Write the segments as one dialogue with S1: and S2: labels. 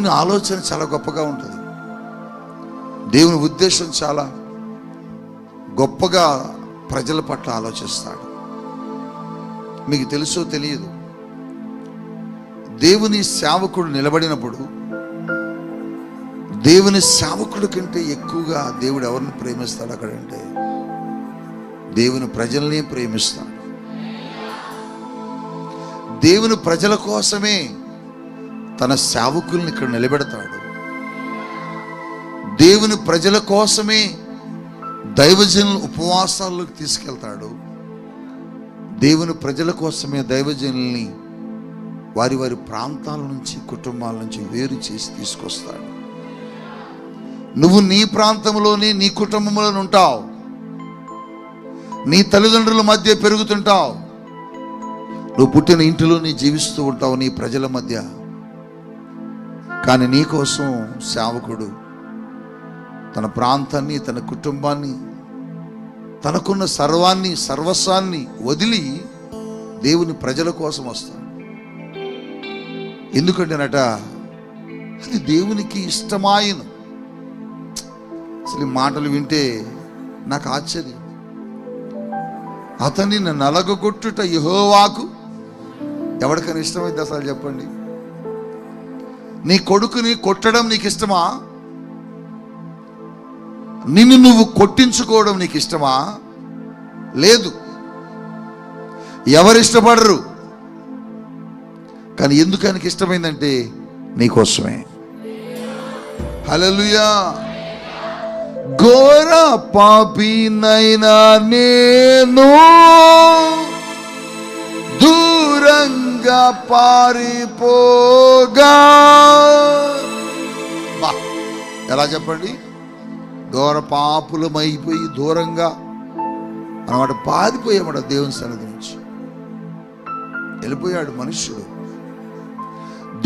S1: దేవుని ఆలోచన చాలా గొప్పగా ఉంటుంది. దేవుని ఉద్దేశం చాలా గొప్పగా ప్రజల పట్ల ఆలోచిస్తాడు. మీకు తెలుసో తెలియదు. దేవుని సేవకుడు నిలబడినప్పుడు దేవుని సేవకుడి కంటే ఎక్కువగా దేవుడు ఎవరిని ప్రేమిస్తాడు అక్కడంటే దేవుని ప్రజల్ని ప్రేమిస్తాడు. దేవుని ప్రజల కోసమే తన సేవకుల్ని ఇక్కడ నిలబెడతాడు. దేవుని ప్రజల కోసమే దైవజనులు ఉపవాసాల్లోకి తీసుకెళ్తాడు. దేవుని ప్రజల కోసమే దైవజనుల్ని వారి వారి ప్రాంతాల నుంచి కుటుంబాల నుంచి వేరు చేసి తీసుకొస్తాడు. నువ్వు నీ ప్రాంతంలోనే నీ కుటుంబంలో ఉంటావు. నీ తల్లిదండ్రుల మధ్య పెరుగుతుంటావు. నువ్వు పుట్టిన ఇంటిలోనే జీవిస్తూ ఉంటావు నీ ప్రజల మధ్య. కానీ నీకోసం సేవకుడు తన ప్రాంతాన్ని తన కుటుంబాన్ని తనకున్న సర్వాన్ని సర్వస్వాన్ని వదిలి దేవుని ప్రజల కోసం వస్తాడు. ఎందుకంటేనట అది దేవునికి ఇష్టమాయను అసలు మాటలు వింటే నాకు ఆశ్చర్యం. అతన్ని నలగొట్టుట యహోవాకు ఎవరికైనా ఇష్టమైతే అసలు చెప్పండి. నీ కొడుకుని కొట్టడం నీకు ఇష్టమా నిన్ను నువ్వు కొట్టించుకోవడం నీకు ఇష్టమా లేదు. ఎవరు ఇష్టపడరు కానీ ఎందుకు ఆయనకి ఇష్టమైందంటే నీకోసమే హలలుయా ఘోర పాపినైనా నేను దూరంగా పారిపోగా. బా, ఎలా చెప్పండి? ఘోర పాపులమైపోయి దూరంగా అనమాట పారిపోయామట దేవుని సన్నిధి నుంచి. వెళ్ళిపోయాడు మనుష్యుడు.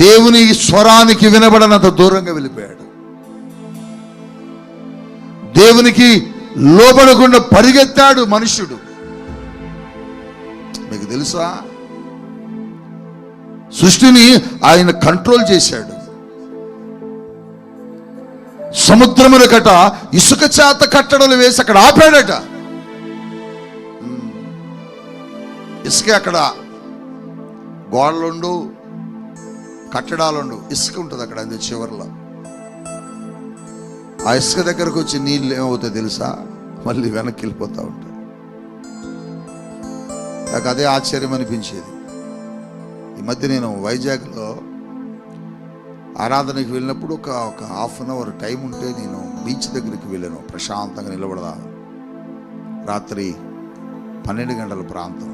S1: దేవుని స్వరానికి వినబడనంత దూరంగా వెళ్ళిపోయాడు. దేవునికి లోపడకుండా పరిగెత్తాడు మనుష్యుడు. మీకు తెలుసా? సృష్టిని ఆయన కంట్రోల్ చేశాడు. సముద్రముల కట ఇసుక చేత కట్టడలు వేసి అక్కడ ఆపాడట. ఇసుక అక్కడ గోడలుండు కట్టడాలుండు ఇసుక ఉంటుంది అక్కడ అందు చివరిలో. ఆ ఇసుక దగ్గరకు వచ్చి నీళ్ళు ఏమవుతాయి తెలుసా? మళ్ళీ వెనక్కి వెళ్ళిపోతూ ఉంటాయి. నాకు అదే ఆశ్చర్యం అనిపించేది. ఈ మధ్య నేను వైజాగ్లో ఆరాధనకి వెళ్ళినప్పుడు ఒక ఒక హాఫ్ అన్ అవర్ టైం ఉంటే నేను బీచ్ దగ్గరికి వెళ్ళాను. ప్రశాంతంగా నిలబడదా. రాత్రి పన్నెండు గంటల ప్రాంతం.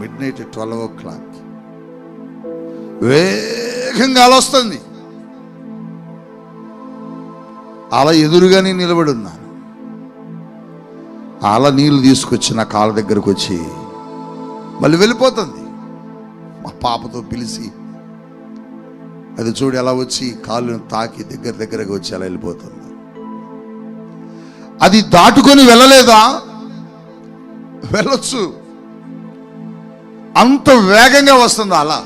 S1: Midnight twelve o'clock. వేగంగా అలా వస్తుంది అలా ఎదురుగానే నిలబడి ఉన్నాను అలా నీళ్ళు తీసుకొచ్చి నా కాళ్ళ దగ్గరకు వచ్చి మళ్ళీ వెళ్ళిపోతుంది. మా పాపతో పిలిచి అది చూడు ఎలా వచ్చి కాళ్ళను తాకి దగ్గర దగ్గరకు వచ్చి అలా వెళ్ళిపోతుంది. అది దాటుకొని వెళ్ళలేదా? వెళ్ళొచ్చు. అంత వేగంగా వస్తుంది అలా.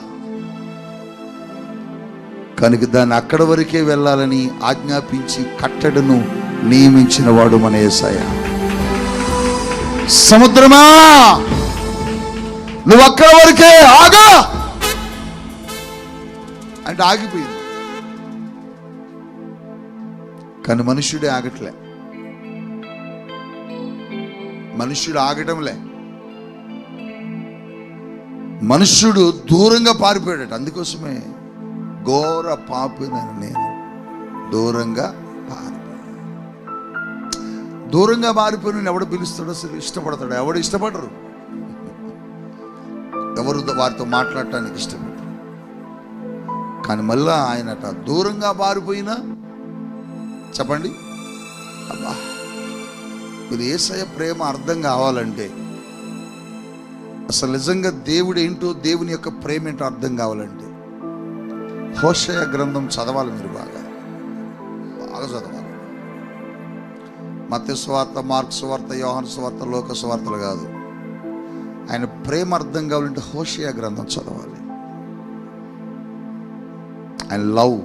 S1: కనుక దాన్ని అక్కడ వరకే వెళ్ళాలని ఆజ్ఞాపించి కట్టడను నియమించిన వాడు మన యేసయ్య సముద్రమా? నువ్వు అక్కడ వరకే ఆగా! అంటే ఆగిపోయింది కానీ మనుష్యుడే ఆగట్లే. మనుష్యుడు ఆగటంలే. మనుష్యుడు దూరంగా పారిపోయాడట. అందుకోసమే ఘోర పాపినని నేను దూరంగా పారిపోయాను దూరంగా పారిపోయిన ఎవడు పిలుస్తాడో అసలు ఇష్టపడతాడు. ఎవడు ఇష్టపడరు. ఎవరు వారితో మాట్లాడటానికి ఇష్టపడరు. కానీ మళ్ళా ఆయనట దూరంగా పారిపోయినా చెప్పండి. అబ్బా మీరు ఏసయ ప్రేమ అర్థం కావాలంటే అసలు నిజంగా దేవుడు ఏంటో దేవుని యొక్క ప్రేమ ఏంటో అర్థం కావాలంటే హోషయ గ్రంథం చదవాలి మీరు బాగా. బాగా చదవాలి. మత్స్య స్వార్త మార్క్ స్వార్త యోహన్ స్వార్త లోక స్వార్తలు కాదు. ఆయన ప్రేమ అర్థం కావాలంటే హోషయ గ్రంథం చదవాలి. అండ్ లవ్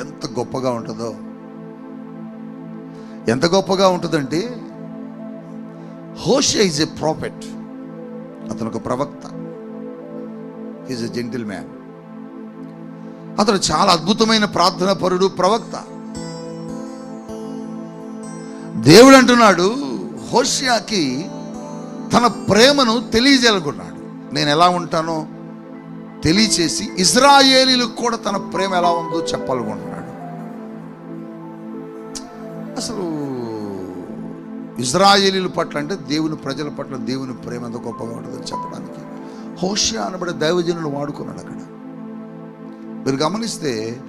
S1: ఎంత గొప్పగా ఉంటుందో. ఎంత గొప్పగా ఉంటుందంటే హోషియా ఈజ్ ఎ ప్రాఫెట్ అతను ఒక ప్రవక్త. ఈజ్ ఎ జెంటిల్ మ్యాన్ అతను చాలా అద్భుతమైన ప్రార్థన పరుడు ప్రవక్త. దేవుడు అంటున్నాడు హోషియాకి తన ప్రేమను తెలియజేయాలనుకున్నాడు నేను ఎలా ఉంటానో తెలియచేసి ఇజ్రాయేలీలకు కూడా తన ప్రేమ ఎలా ఉందో చెప్పాలనుకుంటున్నాడు. అసలు ఇజ్రాయేలీల పట్ల అంటే దేవుని ప్రజల పట్ల దేవుని ప్రేమ ఎంత గొప్పగా ఉంటుందని చెప్పడానికి. హోషియా అనబడే దైవజనులు వాడుకున్నాడు అక్కడ. మీరు గమనిస్తే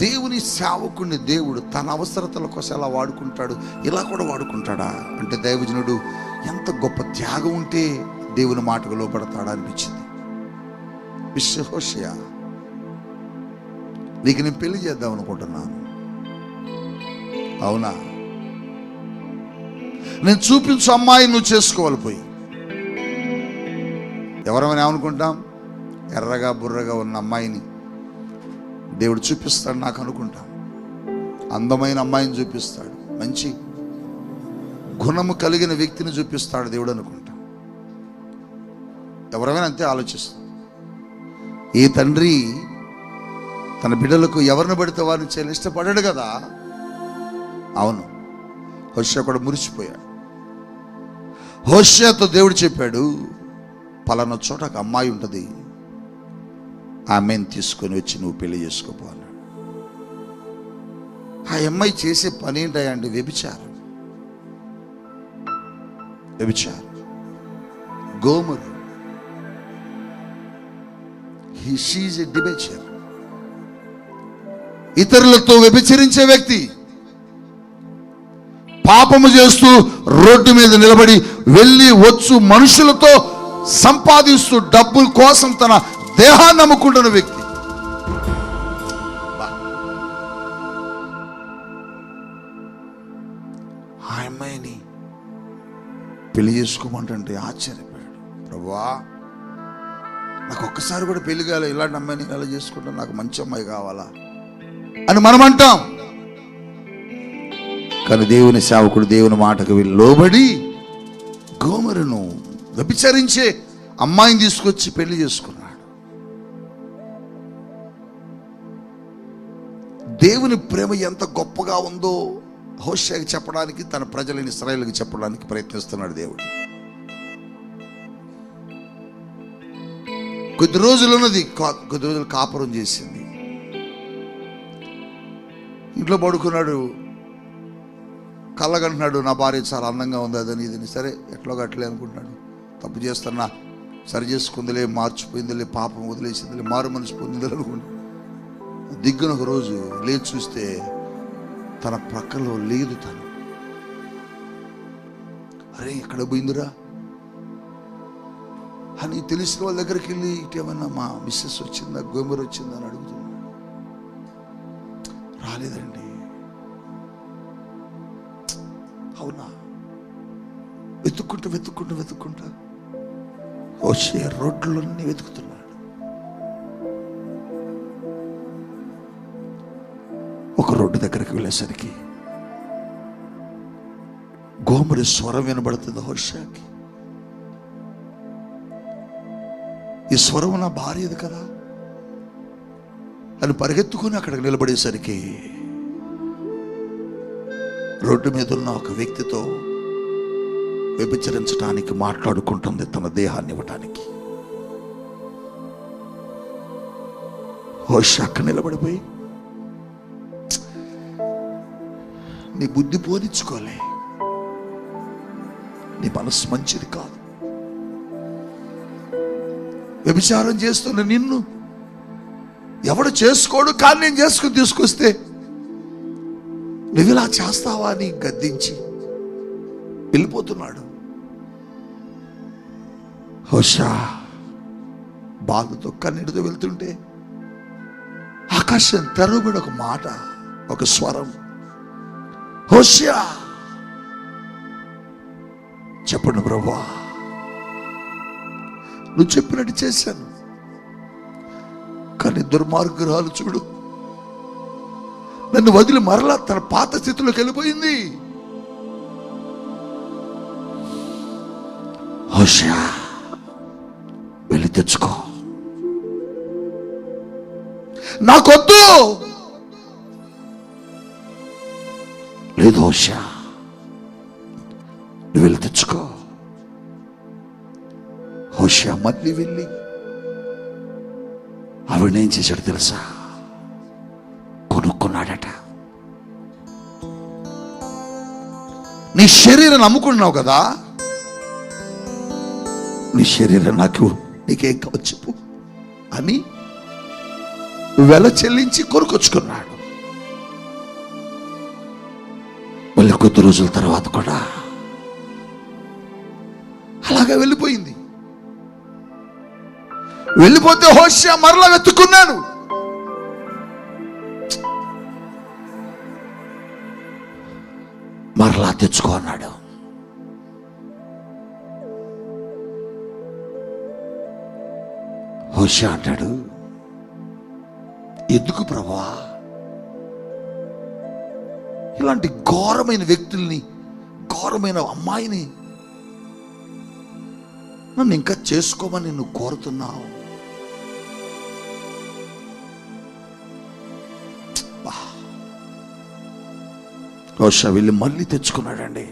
S1: దేవుని సేవకుని దేవుడు తన అవసరతల కోసం ఎలా వాడుకుంటాడు ఇలా కూడా వాడుకుంటాడా? అంటే దైవజనుడు ఎంత గొప్ప త్యాగం ఉంటే దేవుని మాటకు లోపడతాడా అనిపించింది. విశ్వహోషయ నీకు నేను పెళ్ళి చేద్దాం అనుకుంటున్నాను. అవునా? నేను చూపించు అమ్మాయి నువ్వు చేసుకోవాలి పోయి. ఎవరమైనా ఏమనుకుంటాం? ఎర్రగా బుర్రగా ఉన్న అమ్మాయిని దేవుడు చూపిస్తాడు నాకు అనుకుంటాం. అందమైన అమ్మాయిని చూపిస్తాడు. మంచి గుణము కలిగిన వ్యక్తిని చూపిస్తాడు దేవుడు అనుకుంటాం. ఎవరైనా అంతే ఆలోచిస్తాం. ఈ తండ్రి తన బిడ్డలకు ఎవరిని పడితే వారిని చేయాలి ఇష్టపడాడు కదా? అవును. హోషియా కూడా మురిసిపోయాడు. హోషియాతో దేవుడు చెప్పాడు పలానా చోట ఒక అమ్మాయి ఉంటుంది. ఆమెను తీసుకొని వచ్చి నువ్వు పెళ్ళి చేసుకోపో అన్నాడు. ఆ అమ్మాయి చేసే పని ఏంటంటే వ్యభిచారం. వ్యభిచారం. గోమరు షీజ్ ఎ డిబేచర్ ఇతరులతో వ్యభిచరించే వ్యక్తి పాపము చేస్తూ రోడ్డు మీద నిలబడి వెళ్ళి వచ్చు మనుషులతో సంపాదిస్తూ డబ్బుల కోసం తన దేహాన్ని నమ్ముకుంటున్న వ్యక్తి. ఆ అమ్మాయిని పెళ్ళి చేసుకోమంటే ఆశ్చర్యపోయాడు. ప్రభా నాకు ఒక్కసారి కూడా పెళ్ళి కాలే ఇలాంటి అమ్మాయిని ఎలా చేసుకుంటాను నాకు మంచి అమ్మాయి కావాలా? అని మనం అంటాం. కానీ దేవుని సేవకుడు దేవుని మాటకు వెళ్ళి లోబడి గోమరును వ్యభిచరించే అమ్మాయిని తీసుకొచ్చి పెళ్ళి చేసుకున్నాడు. దేవుని ప్రేమ ఎంత గొప్పగా ఉందో హోషాకి చెప్పడానికి తన ప్రజలని ఇస్రాయల్కి చెప్పడానికి ప్రయత్నిస్తున్నాడు దేవుడు. కొద్ది రోజులు ఉన్నది కొద్ది రోజులు కాపురం చేసింది. ఇంట్లో పడుకున్నాడు. కళ్ళగంటున్నాడు నా భార్య చాలా అందంగా ఉంది అదని ఇదని. సరే ఎట్లో గట్లే అనుకుంటున్నాడు. తప్పు చేస్తున్నా సరి చేసుకుందిలే మార్చిపోయిందిలే పాపం వదిలేసిందిలే మారు మనసు పొందిందిలే అనుకుంటున్నాడు. దిగ్గున ఒక రోజు లేచి చూస్తే తన ప్రక్కలో లేదు తను. అరే ఎక్కడ పోయిందిరా? అని తెలిసిన వాళ్ళ దగ్గరికి వెళ్ళి ఇటేమన్నా మా మిస్సెస్ వచ్చిందా గోమర్ వచ్చిందా అని అడుగుతున్నాడు. రాలేదండి. అవునా? వెతుక్కుంటూ వెతుక్కుంటూ వెతుక్కుంటా వచ్చే రోడ్లన్నీ వెతుకుతున్నాడు. ఒక రోడ్డు దగ్గరికి వెళ్ళేసరికి గోమరి స్వరం వినబడుతుంది హోషాకి ఈ స్వరం నా భార్యది కదా. అని పరిగెత్తుకుని అక్కడికి నిలబడేసరికి రోడ్డు మీద ఉన్న ఒక వ్యక్తితో వ్యభిచరించడానికి మాట్లాడుకుంటుంది తన దేహాన్ని ఇవ్వటానికి. హోషాక్క నిలబడిపోయి నీ బుద్ధి పోనిచ్చుకోలే నీ మనసు మంచిది కాదు. వ్యభిచారం చేస్తున్న నిన్ను. ఎవడు చేసుకోడు కానీ నేను చేసుకుని తీసుకొస్తే నువ్వు ఇలా చేస్తావా అని గద్దించి వెళ్ళిపోతున్నాడు. హోషా బాధతో కన్నీటితో వెళ్తుంటే ఆకాశం తెరవబడి ఒక మాట ఒక స్వరం. హోషా చెప్పండి ప్రభా నువ్వు చెప్పినట్టు చేశాను. కానీ దుర్మార్గురాలు చూడు. నన్ను వదిలి మరలా తన పాత స్థితిలోకి వెళ్ళిపోయింది. హోషా వెళ్ళి తెచ్చుకో. నాకొద్దు. లేదు హోషా నువ్వు వెళ్ళి తెచ్చుకో. హోషా మళ్ళీ వెళ్ళి ఆవిడేం చేశాడు తెలుసా? కొనుక్కున్నాడట. నీ శరీరం నమ్ముకున్నావు కదా? నీ శరీరం నాకు నీకేం కావచ్చు అని వెల చెల్లించి కొనుకొచ్చుకున్నాడు. మళ్ళీ కొద్ది రోజుల తర్వాత కూడా అలాగే వెళ్ళిపోయింది. వెళ్ళిపోతే హోషియా మరలా వెతుక్కున్నాను మరలా తెచ్చుకో అన్నాడు. హోషా అంటాడు ఎందుకు ప్రభా? ఇలాంటి ఘోరమైన వ్యక్తుల్ని ఘోరమైన అమ్మాయిని నన్ను ఇంకా చేసుకోమని నువ్వు కోరుతున్నావు. హోషా వెళ్ళి మళ్ళీ తెచ్చుకున్నాడండి.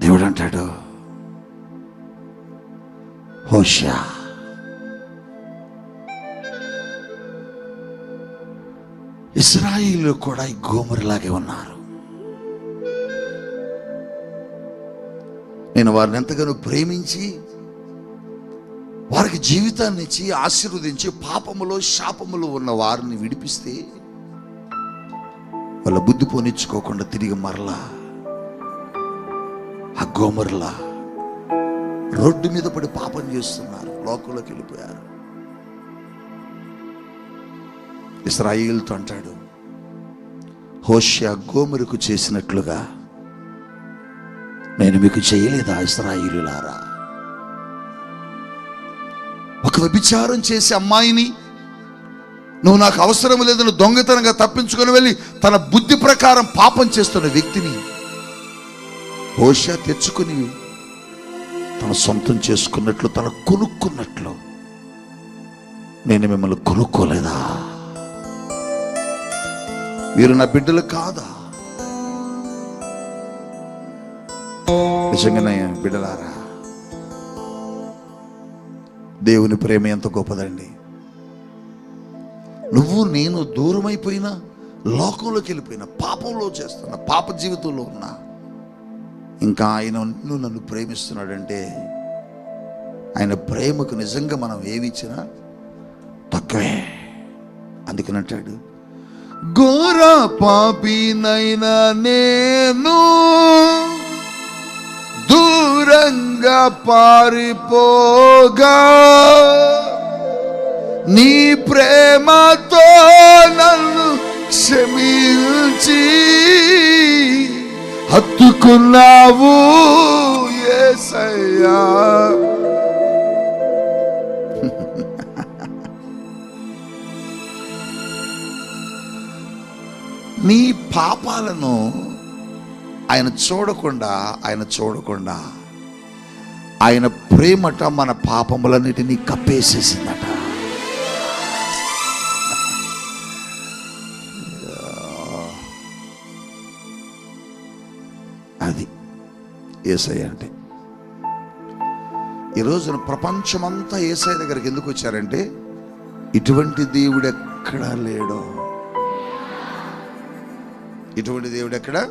S1: దేవుడు అంటాడు హోషా ఇస్రాయిలు కూడా ఈ గోమరిలాగే ఉన్నారు. నేను వారిని ఎంతగానో ప్రేమించి వారికి జీవితాన్ని ఇచ్చి ఆశీర్వదించి పాపములో శాపములో ఉన్న వారిని విడిపిస్తే వాళ్ళ బుద్ధి పోనిచ్చుకోకుండా తిరిగి మరలా ఆ రోడ్డు మీద పడి పాపం చేస్తున్నారు లోకంలోకి వెళ్ళిపోయారు. ఇస్రాయిల్తో అంటాడు హోషియా గోమరుకు చేసినట్లుగా నేను మీకు చేయలేదా ఇస్రాయిలులారా? ఒక వ్యభిచారం చేసే అమ్మాయిని నువ్వు నాకు అవసరం లేదని దొంగతనంగా తప్పించుకొని వెళ్ళి తన బుద్ధి ప్రకారం పాపం చేస్తున్న వ్యక్తిని హోషా తెచ్చుకుని తన సొంతం చేసుకున్నట్లు తన కొనుక్కున్నట్లు నేను మిమ్మల్ని కొనుక్కోలేదా? మీరు నా బిడ్డలు కాదా? నిజంగానే బిడ్డలారా దేవుని ప్రేమ ఎంత గొప్పదండి. నువ్వు నేను దూరమైపోయినా లోకంలోకి వెళ్ళిపోయినా పాపంలో చేస్తున్నా పాప జీవితంలో ఉన్నా ఇంకా ఆయన నువ్వు నన్ను ప్రేమిస్తున్నాడంటే ఆయన ప్రేమకు నిజంగా మనం ఏమిచ్చినా తక్కువే. అందుకనంటాడు ఘోర పాపినైనా నేను దూరంగా పారిపోగా నీ ప్రేమతో నన్ను క్షమించి హత్తుకున్నావు ఏసయ్యా. నీ పాపాలను ఆయన చూడకుండా ఆయన చూడకుండా ఆయన ప్రేమట మన పాపములన్నిటినీ కప్పేసేసిందట. ఏసై అంటే ఈ రోజున ప్రపంచమంతా ఏసై దగ్గరికి ఎందుకు వచ్చారంటే ఇటువంటి దేవుడు ఎక్కడా లేడో. ఇటువంటి దేవుడు ఎక్కడా